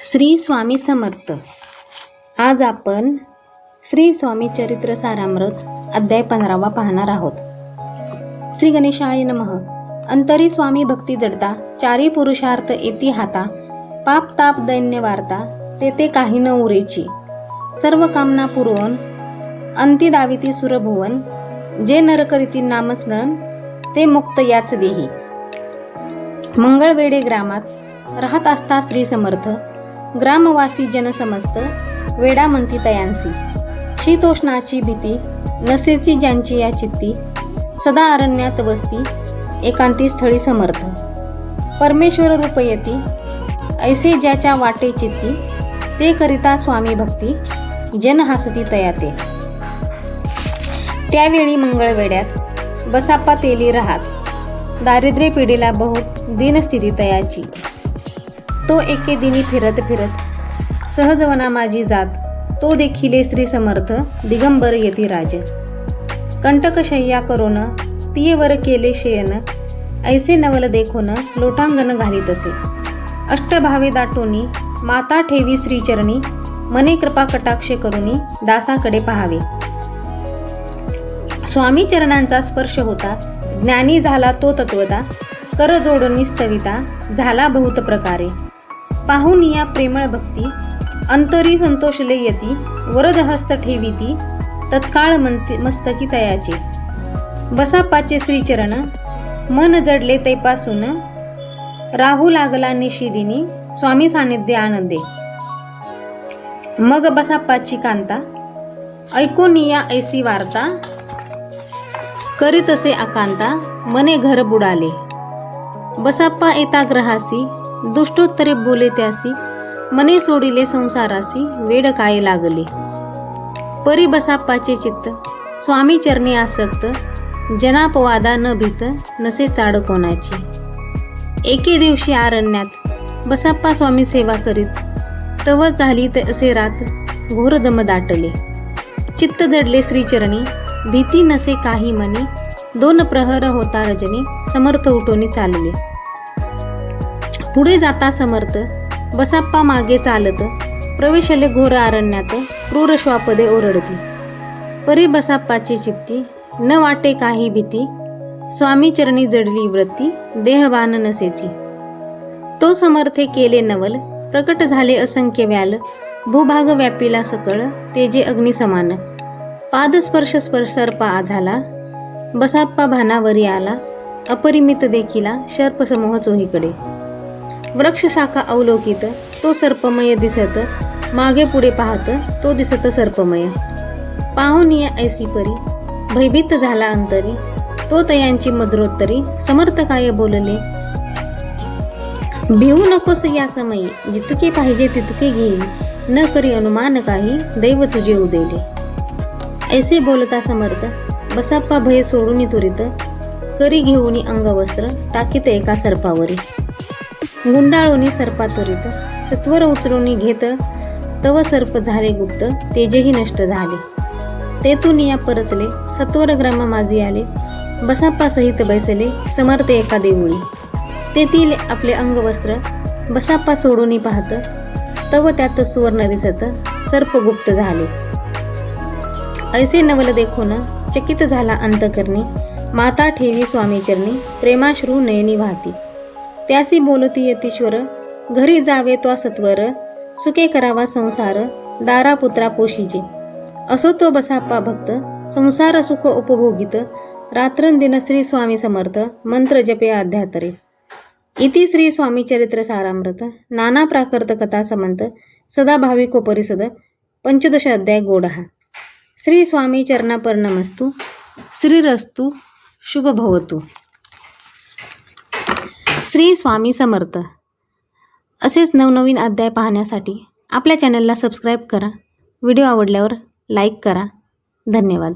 श्री स्वामी समर्थ. आज आपण श्री स्वामी चरित्र सारामृत अध्याय पंधरावा पाहणार आहोत. श्री गणेशाय नमः. अंतरी स्वामी भक्ती जडता चारी पुरुषार्थ येती हाता पाप ताप दैन्य वार्ता तेथे काही न उरेची. सर्व कामना पुरवून अंती दाविती सुरभुवन जे नरकरीती नामस्मरण ते मुक्त याच देही. मंगळवेडे ग्रामात राहत असता श्री समर्थ ग्रामवासी जनसमस्त वेडा म्हणती तयांसी. शीतोष्णाची भीती नसेची ज्यांची या चित्ती सदा अरण्यात वस्ती एकांती स्थळी समर्थ. परमेश्वर रूपयती ऐसे ज्याच्या वाटे चित्ती ते करिता स्वामी भक्ती जन हसती तयाते. त्यावेळी मंगळवेड्यात बसापा तेली राहात. दारिद्र्य पिढीला बहुत दीनस्थिती तयाची. तो एके दिनी फिरत फिरत सहजवना माझी जात तो देखिले श्री समर्थ दिगंबर येती राज. कंटकशय्या करोन तियेवर केले शयन ऐसे नवल देखोन लोटांगण घालीत असे. अष्टभावे दाटोनी माता ठेवी श्रीचरणी मने कृपा कटाक्ष करुनी दासाकडे पहावे. स्वामी चरणांचा स्पर्श होता ज्ञानी झाला तो तत्वता कर जोडणी स्तविता झाला बहुत प्रकारे. पाहून या प्रेमळ भक्ती. अंतरी संतोषले यती वरदहस्त ठेविती तत्काळ मंती मस्तकी तयाचे. बसापाचे श्रीचरण मन जडले तैपासून. राहू लागला निशिदिनी स्वामी सानिध्य आनंदे. मग बसापाची कांता ऐकून या ऐसी वार्ता. करीतसे आकांता मने घर बुडाले. बसाप्पा येता ग्रहासी दुष्टोत्तरे बोले त्यासी मने सोडिले संसारासी वेड काय लागले? परी बसाप्पाचे चित्त स्वामी चरणी आसक्त जनापवादा न भीत नसे चाड कोणाची? एके दिवशी आरण्यात बसाप्पा स्वामी सेवा करीत तव झाली असे रात घोर दम दाटले. चित्त जडले श्रीचरणी भीती नसे काही मनी दोन प्रहर होता रजनी समर्थ उठोनी चालले. पुढे जाता समर्थ बसाप्पा मागे चालत प्रवेशले घोर अरण्यात क्रूर श्वापदे ओरडती. परी बसाप्पाची चित्ती न वाटे काही भीती स्वामी चरणी जडली वृत्ती देहबान नसेची. तो समर्थे केले नवल प्रकट झाले असंख्य व्याल भूभाग व्यापीला सकळ तेजे अग्निसमान पादस्पर्श स्पर्श सर्पा झाला बसाप्पा भानावरी आला अपरिमित देखिला शर्पसमूह चोहीकडे. वृक्षशाखा अवलोकित तो सर्पमय दिसत मागे पुढे पाहत तो दिसत सर्पमय. पाहून या ऐसी परी भयभीत झाला अंतरी तो तयांची मद्रोत्तरी समर्थ काय बोलले? भिवू नकोस या समयी जितके पाहिजे तितके घेईल न करी अनुमान काही दैव तुझे उदेले. ऐसे बोलता समर्थ बसाप्पा भय सोडून त्वरित करी घेऊनी अंगवस्त्र टाकीत एका सर्पावरी. गुंडाळूनी सर्पा त्वरित सत्वर उचलून घेत तव सर्प झाले गुप्त तेजेही नष्ट झाले. तेथून या परतले सत्वर ग्रामा माझी आले बसाप्पा सहित बैसले समर्थ एका देऊळी. तेथील आपले अंगवस्त्र बसाप्पा सोडून पाहत तव त्यात सुवर्ण दिसत सर्प गुप्त झाले. ऐसे नवल देखून चकित झाला अंतकरणी माता ठेवी स्वामीचरणी प्रेमाश्रू नयनी वाहती. त्यासी बोलती यतीश्वर घरी जावे तो सत्वर. सुखे करावा संसार. दारा पुत्रा पोशीजे. असो तो बसाप्पा भक्त. संसार सुख उपभोगित. रात्रंदिन श्री स्वामी समर्थ. मंत्र जपे अध्यातरे इति श्री स्वामी चरित्र सारामृत. नाना प्राकृत कथा समंत. सदा भाविको परिसद पंचदश अध्याय गोडहा श्री स्वामी चरणापर्णमस्तु श्रीरस्तु. शुभ भवतु श्री स्वामी समर्थ. असेच नवनवीन अध्याय पाहण्यासाठी आपल्या चॅनलला सबस्क्राईब करा. व्हिडिओ आवडल्यावर लाईक करा. धन्यवाद.